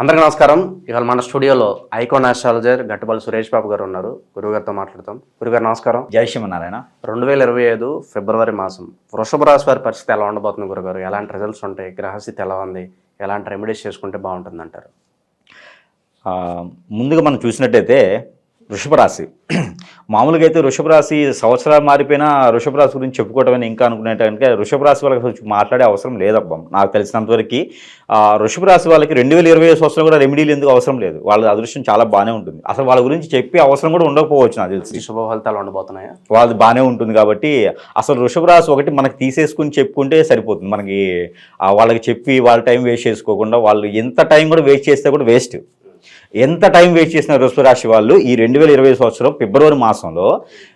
అందరికీ నమస్కారం. ఇవాళ మన స్టూడియోలో ఐకాన్ ఆస్ట్రాలజర్ గట్టుపల్లి సురేష్ బాబు గారు ఉన్నారు. గురువుగారితో మాట్లాడతాం. గురుగారు నమస్కారం. జై శ్రీమన్నారాయణ. రెండు వేల ఇరవై ఐదు ఫిబ్రవరి మాసం వృషభ రాశి వారి పరిస్థితి ఎలా ఉండబోతుంది గురుగారు ఎలాంటి రిజల్ట్స్ ఉంటాయి? గ్రహస్థితి ఎలా ఉంది? ఎలాంటి రెమెడీస్ చేసుకుంటే బాగుంటుంది అంటారు ముందుగా మనం చూసినట్టయితే వృషభ రాశి మామూలుగా అయితే వృషభ రాశి సంవత్సరాలు మారిపోయినా వృషభ రాశి గురించి చెప్పుకోవటమని ఇంకా అనుకునేట కనుక వృషభ రాశి వాళ్ళకి మాట్లాడే అవసరం లేదబ్బా. నాకు తెలిసినంతవరకు ఆ, వృషభ రాశి వాళ్ళకి రెండు వేల ఇరవై సంవత్సరం కూడా రెమెడీలు ఎందుకు అవసరం లేదు. వాళ్ళ అదృష్టం చాలా బాగానే ఉంటుంది. అసలు వాళ్ళ గురించి చెప్పే అవసరం కూడా ఉండకపోవచ్చు నాకు తెలిసి. శుభ ఫలితాలు ఉండబోతున్నాయా? వాళ్ళది బాగానే ఉంటుంది కాబట్టి అసలు వృషభ రాశి ఒకటి మనకి తీసేసుకుని చెప్పుకుంటే సరిపోతుంది. మనకి వాళ్ళకి చెప్పి వాళ్ళ టైం వేస్ట్ చేసుకోకుండా వాళ్ళు ఎంత టైం కూడా వేస్ట్ చేస్తే కూడా వేస్ట్. ఎంత టైం వేస్ట్ చేసిన వృషభ రాశి వాళ్ళు ఈ రెండు వేల ఇరవై సంవత్సరం ఫిబ్రవరి మాసంలో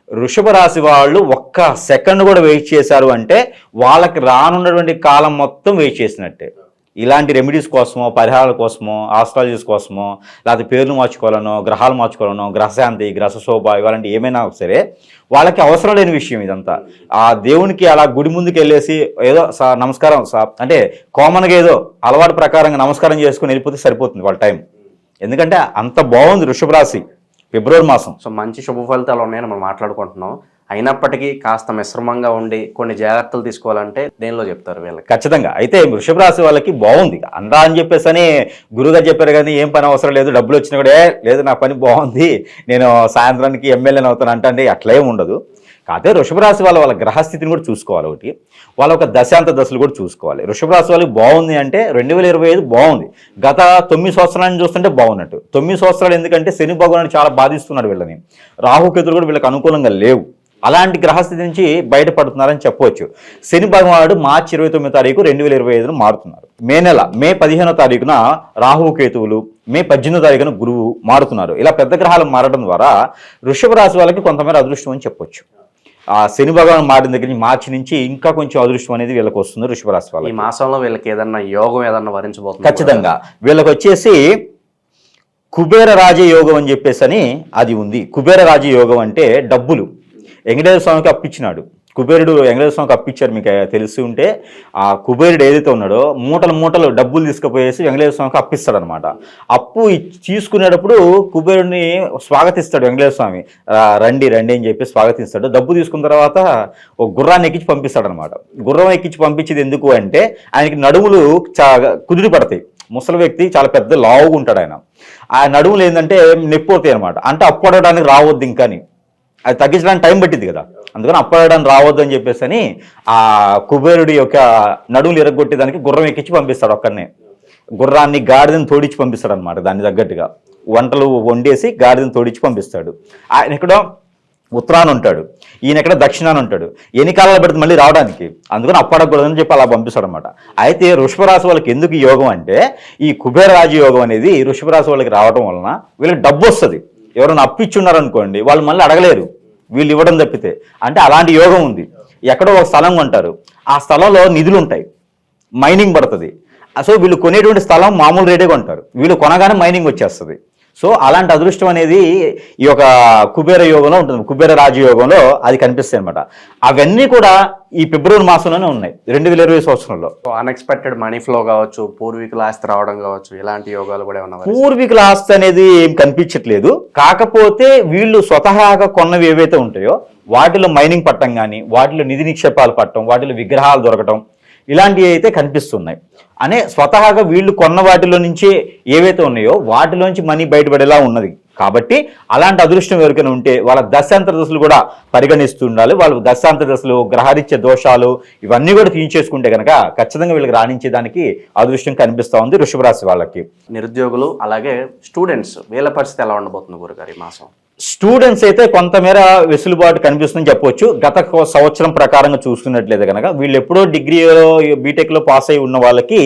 వృషభ రాశి వాళ్ళు ఒక్క సెకండ్ కూడా వెయిట్ చేశారు అంటే వాళ్ళకి రానున్నటువంటి కాలం మొత్తం వెయిట్ చేసినట్టే. ఇలాంటి రెమెడీస్ కోసమో పరిహారాల కోసమో ఆస్ట్రాలజీస్ కోసమో లేకపోతే పేర్లు మార్చుకోవాలనో గ్రహాలు మార్చుకోవాలనో గ్రహశాంతి గ్రహ శోభ ఇవ్వాలంటే ఏమైనా సరే వాళ్ళకి అవసరం లేని విషయం ఇదంతా. ఆ దేవునికి అలా గుడి ముందుకు వెళ్ళేసి ఏదో నమస్కారం సా అంటే కామన్గా ఏదో అలవాటు ప్రకారంగా నమస్కారం చేసుకుని వెళ్ళిపోతే సరిపోతుంది వాళ్ళ టైం ఎందుకంటే అంత బాగుంది వృషభ రాశి ఫిబ్రవరి మాసం. సో మంచి శుభ ఫలితాలు ఉన్నాయని మనం మాట్లాడుకుంటున్నాం. అయినప్పటికీ కాస్త మిశ్రమంగా ఉండి కొన్ని జాగ్రత్తలు తీసుకోవాలంటే దేనిలో చెప్తారు వీళ్ళకి? ఖచ్చితంగా. అయితే వృషభ రాశి వాళ్ళకి బాగుంది. అనరా అని చెప్పేసి అని గురుగారు చెప్పారు కానీ ఏం పని అవసరం లేదు. డబ్బులు వచ్చినా కూడా "ఏ, లేదు నా పని బాగుంది. నేను సాయంత్రానికి ఎమ్మెల్యేని అవుతాను అంటే అట్లేం ఉండదు. కాకపోతే వృషభరాశి వాళ్ళ వాళ్ళ గ్రహస్థితిని కూడా చూసుకోవాలి ఒకటి. వాళ్ళ ఒక దశాంత దశలు కూడా చూసుకోవాలి. వృషభరాశి వాళ్ళకి బాగుంది అంటే రెండు వేల ఇరవై ఐదు బాగుంది. గత తొమ్మిది సంవత్సరాలను చూస్తుంటే బాగున్నట్టు. తొమ్మిది సంవత్సరాలు ఎందుకంటే శని భగవానుడు చాలా బాధిస్తున్నాడు వీళ్ళని. రాహుకేతులు కూడా వీళ్ళకి అనుకూలంగా లేవు. అలాంటి గ్రహస్థితి నుంచి బయటపడుతున్నారని చెప్పవచ్చు శని భగవానుడు మార్చి ఇరవై తొమ్మిది తారీఖు రెండు వేల ఇరవై ఐదున మారుతున్నారు. మే నెల మే పదిహేనో తారీఖున రాహుకేతువులు మే పద్దెనిమిదో తారీఖున గురువు మారుతున్నారు. ఇలా పెద్ద గ్రహాలు మారడం ద్వారా వృషభ రాశి వాళ్ళకి కొంతమేర అదృష్టం అని చెప్పొచ్చు. ఆ శని భగవాన్ మారిన దగ్గర నుంచి మార్చి నుంచి ఇంకా కొంచెం అదృష్టం అనేది వీళ్ళకి వస్తుంది వృషభ రాశి ఈ మాసంలో వీళ్ళకి ఏదన్నా యోగం ఏదన్నా వరించబోతుంది? ఖచ్చితంగా. వీళ్ళకి వచ్చేసి కుబేర రాజయోగం అని చెప్పేసి అని అది ఉంది. కుబేర రాజయోగం అంటే డబ్బులు. వెంకటేశ్వర స్వామికి అప్పించినాడు కుబేరుడు వెంకటేశ్వర స్వామికి అప్పించారు మీకు తెలిసి ఉంటే. ఆ కుబేరుడు ఏదైతే ఉన్నాడో మూటలు మూటలు డబ్బులు తీసుకుపోయేసి వెంకటేశ్వర స్వామికి అప్పిస్తాడు అనమాట అప్పు ఇచ్చి- తీసుకునేటప్పుడు కుబేరుడిని స్వాగతిస్తాడు వెంకటేశ్వర స్వామి. రండి రండి అని చెప్పి స్వాగతిస్తాడు. డబ్బు తీసుకున్న తర్వాత ఒక గుర్రాన్ని ఎక్కించి పంపిస్తాడనమాట గుర్రం ఎక్కించి పంపించేది ఎందుకు అంటే ఆయనకి నడుములు చా కుదిరి పడతాయి. ముసలి వ్యక్తి చాలా పెద్ద లావుగా ఉంటాడు ఆయన. ఆ నడుములు ఏంటంటే నొప్పి అవుతాయి అనమాట అంటే అప్పు అడగడానికి రావద్దు ఇంకాని. అది తగ్గించడానికి టైం పట్టింది కదా. అందుకని అప్పడడానికి రావద్దు అని చెప్పేసి అని ఆ కుబేరుడి యొక్క నడుములు ఎరగొట్టేదానికి గుర్రం ఎక్కించి పంపిస్తాడు ఒక్కడనే. గుర్రాన్ని గాడిదని తోడించి పంపిస్తాడు అనమాట దాన్ని తగ్గట్టుగా. వంటలు వండేసి గాడిదని తోడించి పంపిస్తాడు. ఆయన ఇక్కడ ఉత్తరాన ఉంటాడు. ఈయన ఎక్కడ దక్షిణాన ఉంటాడు. ఎన్ని కాలాలు పడుతుంది మళ్ళీ రావడానికి? అందుకని అప్పడకూడదని చెప్పి అలా పంపిస్తాడు అనమాట అయితే వృషభ వాళ్ళకి ఎందుకు యోగం అంటే ఈ కుబేర రాజు యోగం అనేది వృషభ వాళ్ళకి రావడం వలన వీళ్ళకి డబ్బు వస్తుంది. ఎవరైనా అప్పిచ్చున్నారనుకోండి వాళ్ళు మళ్ళీ అడగలేరు. వీళ్ళు ఇవ్వడం తప్పితే. అంటే అలాంటి యోగం ఉంది. ఎక్కడో ఒక స్థలం కొంటారు. ఆ స్థలంలో నిధులు ఉంటాయి. మైనింగ్ పడుతుంది. సో వీళ్ళు కొనేటువంటి స్థలం మామూలు రేటే కొంటారు. వీళ్ళు కొనగానే మైనింగ్ వచ్చేస్తుంది. సో అలాంటి అదృష్టం అనేది ఈ యొక్క కుబేర యోగంలో ఉంటుంది. కుబేర రాజయోగంలో అది కనిపిస్తాయి అనమాట అవన్నీ కూడా ఈ ఫిబ్రవరి మాసంలోనే ఉన్నాయి. రెండు వేల ఇరవై సంవత్సరంలో. అన్ఎక్స్పెక్టెడ్ మనీ ఫ్లో కావచ్చు పూర్వీకుల ఆస్తి రావడం కావచ్చు ఇలాంటి యోగాలు కూడా వరిస్తాయా? పూర్వీకుల ఆస్తి అనేది ఏం కనిపించట్లేదు. కాకపోతే వీళ్ళు స్వతహాగా కొన్నవి ఏవైతే ఉంటాయో వాటిలో మైనింగ్ పట్టం కానీ వాటిలో నిధి నిక్షేపాలు పట్టడం వాటిలో విగ్రహాలు దొరకటం ఇలాంటివి అయితే కనిపిస్తున్నాయి. అనే స్వతహాగా వీళ్ళు కొన్న వాటిలో నుంచి ఏవైతే ఉన్నాయో వాటిలోంచి మనీ బయటపడేలా ఉన్నది. కాబట్టి అలాంటి అదృష్టం ఎవరికైనా ఉంటే వాళ్ళ దశాంతర దశలు కూడా పరిగణిస్తూ ఉండాలి. వాళ్ళ దశాంతర దశలు గ్రహరీత్య దోషాలు ఇవన్నీ కూడా తీయించేసుకుంటే కనుక ఖచ్చితంగా వీళ్ళకి రాణించేదానికి అదృష్టం కనిపిస్తూ ఉంది వృషభరాశి వాళ్ళకి. నిరుద్యోగులు అలాగే స్టూడెంట్స్ వీళ్ళ పరిస్థితి ఎలా ఉండబోతుంది గురుగారు ఈ మాసం? స్టూడెంట్స్ అయితే కొంతమేర వెసులుబాటు కనిపిస్తుందని చెప్పొచ్చు. గత సంవత్సరం ప్రకారంగా చూసుకున్నట్లయితే కనుక వీళ్ళు ఎప్పుడో డిగ్రీలో బీటెక్లో పాస్ అయి ఉన్న వాళ్ళకి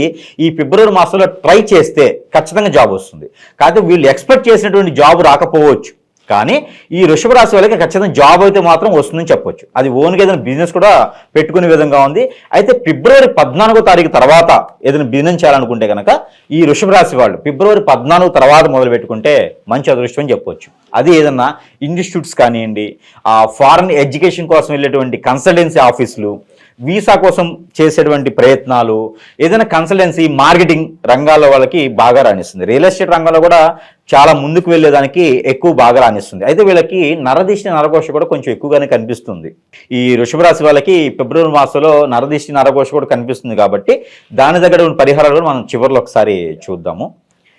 ఈ ఫిబ్రవరి మాసంలో ట్రై చేస్తే ఖచ్చితంగా జాబ్ వస్తుంది. కాకపోతే వీళ్ళు ఎక్స్పెక్ట్ చేసినటువంటి జాబ్ రాకపోవచ్చు. కానీ ఈ వృషభరాశి వాళ్ళకి ఖచ్చితంగా జాబ్ అయితే మాత్రం వస్తుందని చెప్పొచ్చు. అది ఓన్గా ఏదైనా బిజినెస్ కూడా పెట్టుకునే విధంగా ఉంది. అయితే ఫిబ్రవరి పద్నాలుగో తారీఖు తర్వాత ఏదైనా బిజినెస్ చేయాలనుకుంటే కనుక ఈ వృషభరాశి వాళ్ళు ఫిబ్రవరి పద్నాలుగు తర్వాత మొదలు పెట్టుకుంటే మంచి అదృష్టం అని చెప్పొచ్చు. అది ఏదన్నా ఇన్స్టిట్యూట్స్ కానివ్వండి ఆ ఫారెన్ ఎడ్యుకేషన్ కోసం వెళ్ళేటువంటి కన్సల్టెన్సీ ఆఫీసులు వీసా కోసం చేసేటువంటి ప్రయత్నాలు ఏదైనా కన్సల్టెన్సీ మార్కెటింగ్ రంగాల్లో వాళ్ళకి బాగా రాణిస్తుంది. రియల్ ఎస్టేట్ రంగంలో కూడా చాలా ముందుకు వెళ్ళేదానికి ఎక్కువ బాగా రాణిస్తుంది. అయితే వీళ్ళకి నరదిష్టి నరఘోష కూడా కొంచెం ఎక్కువగానే కనిపిస్తుంది. ఈ వృషభ రాశి వాళ్ళకి ఫిబ్రవరి మాసంలో నరదిష్టి నరఘోష కూడా కనిపిస్తుంది కాబట్టి దాని దగ్గర ఉన్న పరిహారాలు కూడా మనం చివరిలో ఒకసారి చూద్దాము.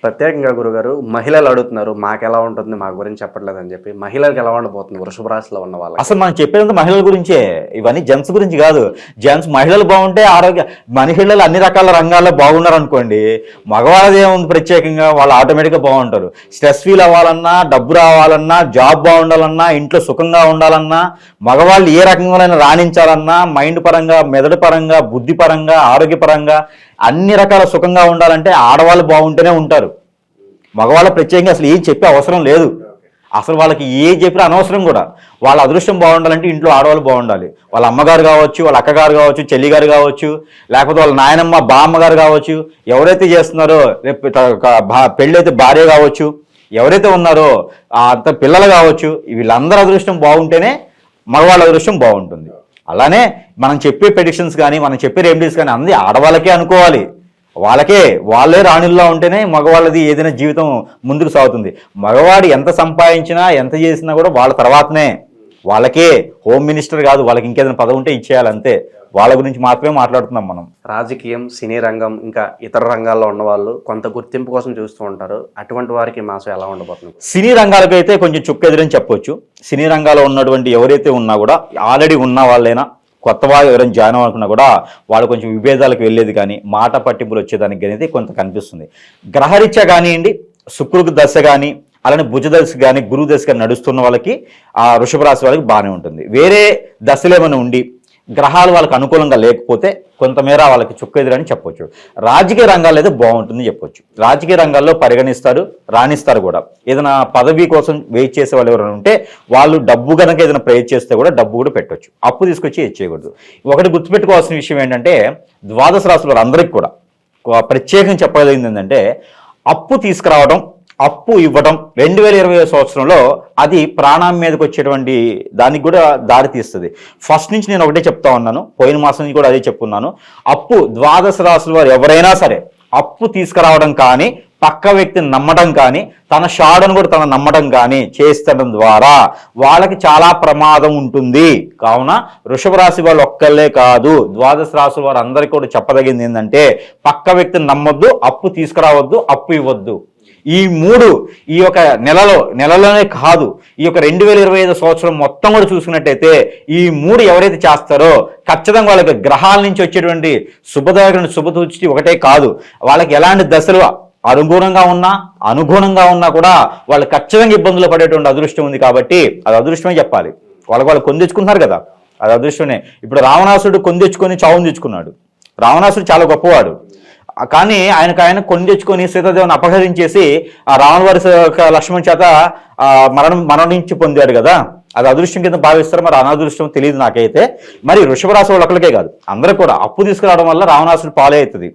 ప్రత్యేకంగా గురుగారు మహిళలు అడుగుతున్నారు మాకు ఎలా ఉంటుంది మా గురించి చెప్పట్లేదని చెప్పి. మహిళలకు ఎలా ఉండబోతుంది వృషభ రాశిలో ఉన్న వాళ్ళు అసలు మనం చెప్పేది మహిళల గురించే. ఇవన్నీ జెంట్స్ గురించి కాదు. జెంట్స్ మహిళలు బాగుంటే ఆరోగ్య మహిళలు అన్ని రకాల రంగాల్లో బాగున్నారు అనుకోండి మగవాళ్ళది ఏముంది ప్రత్యేకంగా? వాళ్ళు ఆటోమేటిక్గా బాగుంటారు. స్ట్రెస్ ఫీల్ అవ్వాలన్నా డబ్బు రావాలన్నా జాబ్ బాగుండాలన్నా ఇంట్లో సుఖంగా ఉండాలన్నా మగవాళ్ళు ఏ రకంగా రాణించాలన్నా మైండ్ పరంగా మెదడు పరంగా బుద్ధి పరంగా ఆరోగ్యపరంగా అన్ని రకాల సుఖంగా ఉండాలంటే ఆడవాళ్ళు బాగుంటేనే ఉంటారు. మగవాళ్ళు ప్రత్యేకంగా అసలు ఏం చెప్పే అవసరం లేదు. అసలు వాళ్ళకి ఏ చెప్పినా అనవసరం కూడా. వాళ్ళ అదృష్టం బాగుండాలంటే ఇంట్లో ఆడవాళ్ళు బాగుండాలి. వాళ్ళ అమ్మగారు కావచ్చు వాళ్ళ అక్కగారు కావచ్చు చెల్లిగారు కావచ్చు లేకపోతే వాళ్ళ నాయనమ్మ బామ్మగారు కావచ్చు ఎవరైతే చేస్తున్నారో రేపు పెళ్ళైతే భార్య కావచ్చు ఎవరైతే ఉన్నారో అంత పిల్లలు కావచ్చు వీళ్ళందరూ అదృష్టం బాగుంటేనే మగవాళ్ళ అదృష్టం బాగుంటుంది. అలానే మనం చెప్పే పెడిషన్స్ కానీ మనం చెప్పే రెమెడీస్ కానీ అంది ఆడవాళ్ళకే అనుకోవాలి. వాళ్ళకే వాళ్ళే రాణుల్లో ఉంటేనే మగవాళ్ళది ఏదైనా జీవితం ముందుకు సాగుతుంది. మగవాడు ఎంత సంపాదించినా ఎంత చేసినా కూడా వాళ్ళ తర్వాతనే. వాళ్ళకే హోమ్ మినిస్టర్ కాదు వాళ్ళకి ఇంకేదైనా పదవి ఉంటే ఇచ్చేయాలి అంతే. వాళ్ళ గురించి మాత్రమే మాట్లాడుతున్నాం మనం. రాజకీయం సినీ రంగం ఇంకా ఇతర రంగాల్లో ఉన్న వాళ్ళు కొంత గుర్తింపు కోసం చూస్తూ ఉంటారు. అటువంటి వారికి మాసం ఎలా ఉండబోతుంది? సినీ రంగాలకైతే కొంచెం చుక్కెదురని చెప్పొచ్చు. సినీ రంగాల్లో ఉన్నటువంటి ఎవరైతే ఉన్నా కూడా ఆల్రెడీ ఉన్న వాళ్ళైనా కొత్త వాళ్ళు ఎవరైనా జాయిన్ అవ్వాలనుకున్నా కూడా వాళ్ళు కొంచెం విభేదాలకు వెళ్ళేది కానీ మాట పట్టింపులు వచ్చేదానికి అనేది కొంత కనిపిస్తుంది. గ్రహరీత్యా కానివ్వండి శుక్రుడు దశ కానీ అలానే భుజ దశ కానీ గురువు దశ కానీ నడుస్తున్న వాళ్ళకి ఆ వృషభ రాశి వాళ్ళకి బాగానే ఉంటుంది. వేరే దశలు ఏమైనా ఉండి గ్రహాలు వాళ్ళకి అనుకూలంగా లేకపోతే కొంతమేర వాళ్ళకి చుక్కెదురని చెప్పొచ్చు. రాజకీయ రంగాలు అయితే బాగుంటుంది చెప్పొచ్చు. రాజకీయ రంగాల్లో పరిగణిస్తారు రాణిస్తారు కూడా. ఏదైనా పదవి కోసం వెయిట్ చేసే వాళ్ళు ఎవరైనా ఉంటే వాళ్ళు డబ్బు కనుక ఏదైనా ప్రేర్ చేస్తే కూడా డబ్బు కూడా పెట్టవచ్చు అప్పు తీసుకొచ్చి చేయకూడదు. ఒకటి గుర్తుపెట్టుకోవాల్సిన విషయం ఏంటంటే ద్వాదశ రాశుల అందరికీ కూడా ప్రత్యేకంగా చెప్పగలిగింది ఏంటంటే అప్పు తీసుకురావడం అప్పు ఇవ్వడం రెండు వేల ఇరవై సంవత్సరంలో అది ప్రాణం మీదకి వచ్చేటువంటి దానికి కూడా దారి తీస్తుంది. ఫస్ట్ నుంచి నేను ఒకటే చెప్తా ఉన్నాను పోయిన మాసం నుంచి కూడా అదే చెప్పున్నాను. అప్పు ద్వాదశ రాశుల వారు ఎవరైనా సరే అప్పు తీసుకురావడం కానీ పక్క వ్యక్తిని నమ్మడం కానీ తన షాడను కూడా తన నమ్మడం కానీ చేస్తడం ద్వారా వాళ్ళకి చాలా ప్రమాదం ఉంటుంది. కావున వృషభ రాశి వాళ్ళు ఒక్కళ్ళే కాదు ద్వాదశ రాశి వారు అందరికీ కూడా చెప్పదగింది ఏంటంటే పక్క వ్యక్తిని నమ్మొద్దు అప్పు తీసుకురావద్దు అప్పు ఇవ్వద్దు. ఈ మూడు ఈ యొక్క నెలలో నెలలోనే కాదు ఈ యొక్క రెండు వేల ఇరవై ఐదు సంవత్సరం మొత్తం కూడా చూసుకున్నట్టయితే ఈ మూడు ఎవరైతే చేస్తారో ఖచ్చితంగా వాళ్ళకి గ్రహాల నుంచి వచ్చేటువంటి శుభదాయకుని శుభదృష్టి ఒకటే కాదు. వాళ్ళకి ఎలాంటి దశలు అనుగుణంగా ఉన్నా అనుగుణంగా ఉన్నా కూడా వాళ్ళు ఖచ్చితంగా ఇబ్బందులు పడేటువంటి అదృష్టం ఉంది కాబట్టి అది అదృష్టమే చెప్పాలి. వాళ్ళకి వాళ్ళు కొందెచ్చుకుంటున్నారు కదా. అది అదృష్టమే. ఇప్పుడు రావణాసుడు కొందెచ్చుకొని చావును తెచ్చుకున్నాడు. రావణాసుడు చాలా గొప్పవాడు. కానీ ఆయనకు ఆయన కొని తెచ్చుకొని సీతాదేవిని అపహరించేసి ఆ రావణ వారి లక్ష్మణ్ చేత ఆ మరణం మరణించి పొందారు కదా. అది అదృష్టం కింద భావిస్తారు మరి అనాదృష్టం తెలియదు నాకైతే. మరి వృషభ రాశి వాళ్ళు ఒకరికే కాదు అందరూ కూడా అప్పు తీసుకురావడం వల్ల రావణాసుడు పాలే అవుతుంది.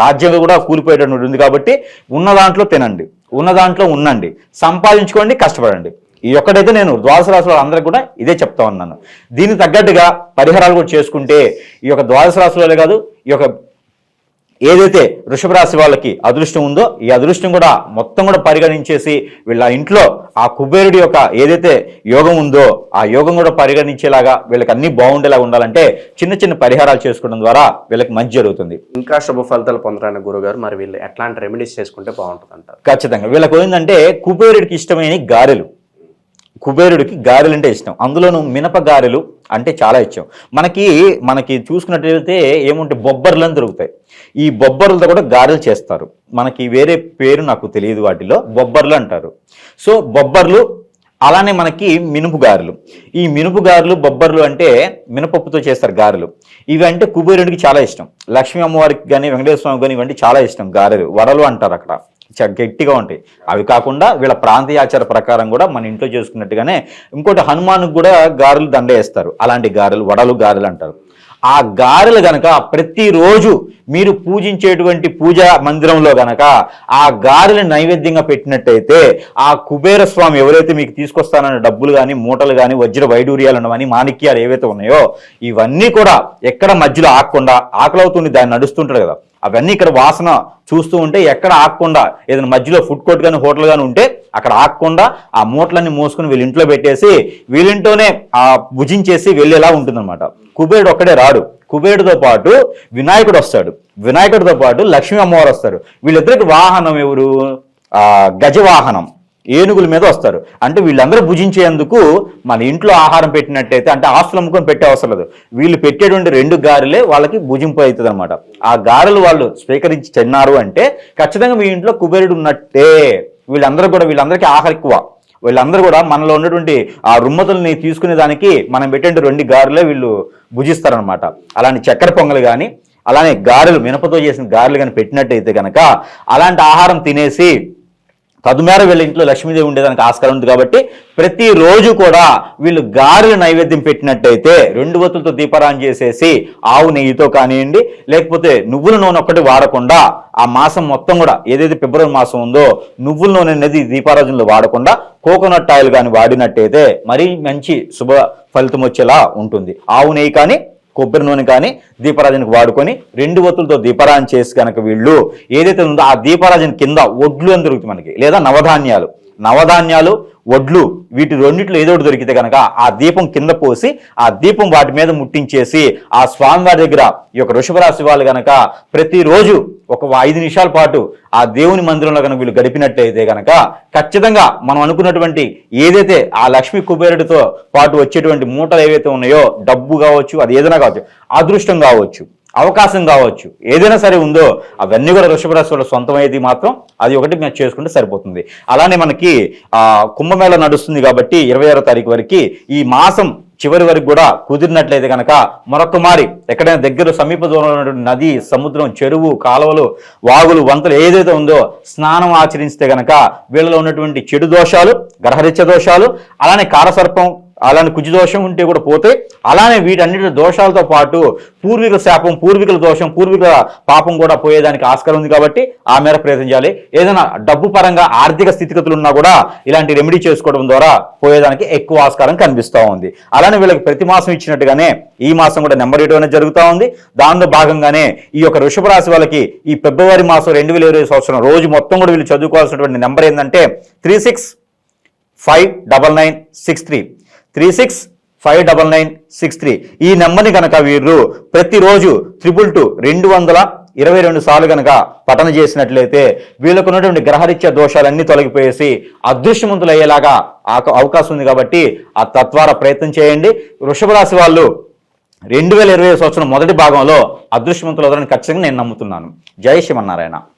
రాజ్యంగా కూడా కూలిపోయేటటువంటి ఉంది కాబట్టి ఉన్న దాంట్లో తినండి ఉన్న దాంట్లో ఉండండి సంపాదించుకోండి కష్టపడండి. ఈ ఒక్కటైతే నేను ద్వాదశ రాశుల అందరికి కూడా ఇదే చెప్తా ఉన్నాను. దీనికి తగ్గట్టుగా పరిహారాలు కూడా చేసుకుంటే ఈ యొక్క ద్వాదశ రాశి వాళ్ళే కాదు ఈ యొక్క ఏదైతే వృషభ రాశి వాళ్ళకి అదృష్టం ఉందో ఈ అదృష్టం కూడా మొత్తం కూడా పరిగణించేసి వీళ్ళ ఇంట్లో ఆ కుబేరుడి యొక్క ఏదైతే యోగం ఉందో ఆ యోగం కూడా పరిగణించేలాగా వీళ్ళకి అన్ని బాగుండేలాగా ఉండాలంటే చిన్న చిన్న పరిహారాలు చేసుకోవడం ద్వారా వీళ్ళకి మంచి జరుగుతుంది. ఇంకా శుభ ఫలితాలు పొందడానికి గురుగారు మరి వీళ్ళు ఎట్లాంటి రెమెడీస్ చేసుకుంటే బాగుంటుంది అంటారు ఖచ్చితంగా. వీళ్ళకి ఏంటంటే కుబేరుడికి ఇష్టమైన గారెలు. కుబేరుడికి గారెలు అంటే ఇష్టం. అందులోనూ మినప గారెలు అంటే చాలా ఇష్టం. మనకి మనకి చూసుకున్నట్లయితే ఏముంటే బొబ్బర్లు అని దొరుకుతాయి. ఈ బొబ్బర్లతో కూడా గారెలు చేస్తారు. మనకి వేరే పేరు నాకు తెలియదు వాటిలో. బొబ్బర్లు అంటారు. సో బొబ్బర్లు అలానే మనకి మినుపు గారెలు. ఈ మినుపు గారెలు బొబ్బర్లు అంటే మినపప్పుతో చేస్తారు గారెలు. ఇవి అంటే కుబేరుడికి చాలా ఇష్టం. లక్ష్మీ అమ్మవారికి కానీ వెంకటేశ్వర స్వామి కానీ ఇవంటే చాలా ఇష్టం. గారెలు వడలు అంటారు అక్కడ. గట్టిగా ఉంటాయి. అవి కాకుండా వీళ్ళ ప్రాంతీయ ఆచార ప్రకారం కూడా మన ఇంట్లో చేసుకున్నట్టుగానే ఇంకోటి హనుమాన్కి కూడా గారెలు దండ వేస్తారు. అలాంటి గారెలు వడలు గారెలు అంటారు. ఆ గారెలు గనక ప్రతిరోజు మీరు పూజించేటువంటి పూజా మందిరంలో గనక ఆ గారెలు నైవేద్యంగా పెట్టినట్టయితే ఆ కుబేర స్వామి ఎవరైతే మీకు తీసుకొస్తానన్న డబ్బులు కానీ మూటలు కానీ వజ్ర వైడూర్యాలు ఉన్నవని మాణిక్యాలు ఏవైతే ఉన్నాయో ఇవన్నీ కూడా ఎక్కడ మధ్యలో ఆకుండా ఆకలవుతుంది దాన్ని నడుస్తుంటారు కదా. అవన్నీ ఇక్కడ వాసన చూస్తూ ఉంటే ఎక్కడ ఆకుండా ఏదైనా మధ్యలో ఫుడ్ కోర్ట్ కానీ హోటల్ కానీ ఉంటే అక్కడ ఆకుండా ఆ మూటలన్నీ మోసుకుని వీళ్ళ ఇంట్లో పెట్టేసి వీళ్ళింట్లోనే ఆ భుజించేసి వెళ్ళేలా ఉంటుందన్నమాట. కుబేరుడు ఒక్కడే రాడు. కుబేరుడితో పాటు వినాయకుడు వస్తాడు. వినాయకుడితో పాటు లక్ష్మీ అమ్మవారు వస్తారు. వీళ్ళిద్దరికి వాహనం ఎవరు? గజవాహనం. ఏనుగుల మీద వస్తారు. అంటే వీళ్ళందరూ భుజించేందుకు మన ఇంట్లో ఆహారం పెట్టినట్టయితే అంటే ఆస్తులు అమ్ముకొని పెట్టే అవసరం లేదు. వీళ్ళు పెట్టేటువంటి రెండు గారెలే వాళ్ళకి భుజింపు అవుతుంది అనమాట ఆ గారెలు వాళ్ళు స్వీకరించి తిన్నారు అంటే ఖచ్చితంగా మీ ఇంట్లో కుబేరుడు ఉన్నట్టే. వీళ్ళందరూ కూడా వీళ్ళందరికీ ఆహారం ఎక్కువ. వీళ్ళందరూ కూడా మనలో ఉన్నటువంటి ఆ రుమ్మతుల్ని తీసుకునే దానికి మనం పెట్టే రెండు గారెలే వీళ్ళు భుజిస్తారనమాట అలాంటి చక్కెర పొంగలు కానీ అలానే గారెలు మినపతో చేసిన గారెలు కానీ పెట్టినట్టయితే కనుక అలాంటి ఆహారం తినేసి తదుమేర వీళ్ళ ఇంట్లో లక్ష్మీదేవి ఉండేదానికి ఆస్కారం ఉంది కాబట్టి ప్రతిరోజు కూడా వీళ్ళు గారెలు నైవేద్యం పెట్టినట్టయితే రెండు వత్తులతో దీపారాయణ చేసేసి ఆవు నెయ్యితో కానివ్వండి లేకపోతే నువ్వుల నూనె ఒక్కటి వాడకుండా ఆ మాసం మొత్తం కూడా ఏదైతే ఫిబ్రవరి మాసం ఉందో నువ్వుల నూనె అనేది దీపారాజనలో వాడకుండా కోకోనట్ ఆయిల్ కానీ వాడినట్టయితే మరీ మంచి శుభ ఫలితం వచ్చేలా ఉంటుంది. ఆవు నెయ్యి కానీ కొబ్బరి నూనె కానీ దీపారాజనకు వాడుకొని రెండు ఒత్తులతో దీపరాజన చేసి కనుక వీళ్ళు ఏదైతే ఉందో ఆ దీపరాజన కింద ఒడ్లు అని దొరుకుతుంది మనకి లేదా నవధాన్యాలు. నవధాన్యాలు వడ్లు వీటి రెండిట్లో ఏదో ఒకటి దొరికితే కనుక ఆ దీపం కింద పోసి ఆ దీపం వాటి మీద ముట్టించేసి ఆ స్వామివారి దగ్గర ఈ యొక్క వృషభరాశి వాళ్ళు కనుక ప్రతిరోజు ఒక ఐదు నిమిషాల పాటు ఆ దేవుని మందిరంలో కనుక వీళ్ళు గడిపినట్టయితే కనుక ఖచ్చితంగా మనం అనుకున్నటువంటి ఏదైతే ఆ లక్ష్మీ కుబేరుడితో పాటు వచ్చేటువంటి మూటలు ఏవైతే ఉన్నాయో డబ్బు కావచ్చు అది ఏదైనా కావచ్చు అదృష్టం కావచ్చు. అవకాశం కావచ్చు. ఏదైనా సరే ఉందో అవన్నీ కూడా వృషభ రాశి వాళ్ళ మాత్రం అది ఒకటి మేము చేసుకుంటే సరిపోతుంది. అలానే మనకి కుంభమేళ నడుస్తుంది కాబట్టి ఇరవై ఆరో తారీఖు వరకు ఈ మాసం చివరి వరకు కూడా కుదిరినట్లయితే కనుక మరొక మారి ఎక్కడైనా దగ్గర సమీప దూరంలో ఉన్నటువంటి నది సముద్రం చెరువు కాలువలు వాగులు వంతలు ఏదైతే ఉందో స్నానం ఆచరిస్తే గనక వీళ్ళలో ఉన్నటువంటి చెడు దోషాలు గ్రహరిత్య దోషాలు అలానే కారసర్పం అలానే కుజ దోషం ఉంటే కూడా పోతే అలానే వీటన్నిటి దోషాలతో పాటు పూర్వీకుల శాపం పూర్వీకుల దోషం పూర్వీకుల పాపం కూడా పోయేదానికి ఆస్కారం ఉంది కాబట్టి ఆ మేర ప్రయత్నం చేయాలి. ఏదైనా డబ్బు పరంగా ఆర్థిక స్థితిగతులు ఉన్నా కూడా ఇలాంటి రెమెడీ చేసుకోవడం ద్వారా పోయేదానికి ఎక్కువ ఆస్కారం కనిపిస్తూ ఉంది. అలానే వీళ్ళకి ప్రతి మాసం ఇచ్చినట్టుగానే ఈ మాసం కూడా నెంబర్ ఇవ్వడం అనేది జరుగుతూ ఉంది. దానిలో భాగంగానే ఈ యొక్క వృషభ రాశి వాళ్ళకి ఈ ఫిబ్రవరి మాసం రెండు వేల ఇరవై సంవత్సరం రోజు మొత్తం కూడా వీళ్ళు చదువుకోవాల్సినటువంటి నెంబర్ ఏంటంటే three six five double nine six three. Three six five double nine six three. ఈ నెంబర్ని కనుక వీరు ప్రతిరోజు త్రిపుల్ టూ రెండు వందల ఇరవై రెండు సార్లు కనుక పఠన చేసినట్లయితే వీళ్ళకు ఉన్నటువంటి గ్రహరీత్యా దోషాలన్నీ తొలగిపోయేసి అదృశ్యమంతులు అయ్యేలాగా అవకాశం ఉంది కాబట్టి ఆ తత్వార ప్రయత్నం చేయండి. వృషభ రాశి వాళ్ళు రెండు వేల ఇరవై సంవత్సరం మొదటి భాగంలో అదృశ్యవంతులు అవుతారని ఖచ్చితంగా నేను నమ్ముతున్నాను. జై శ్రీమన్నారాయణ.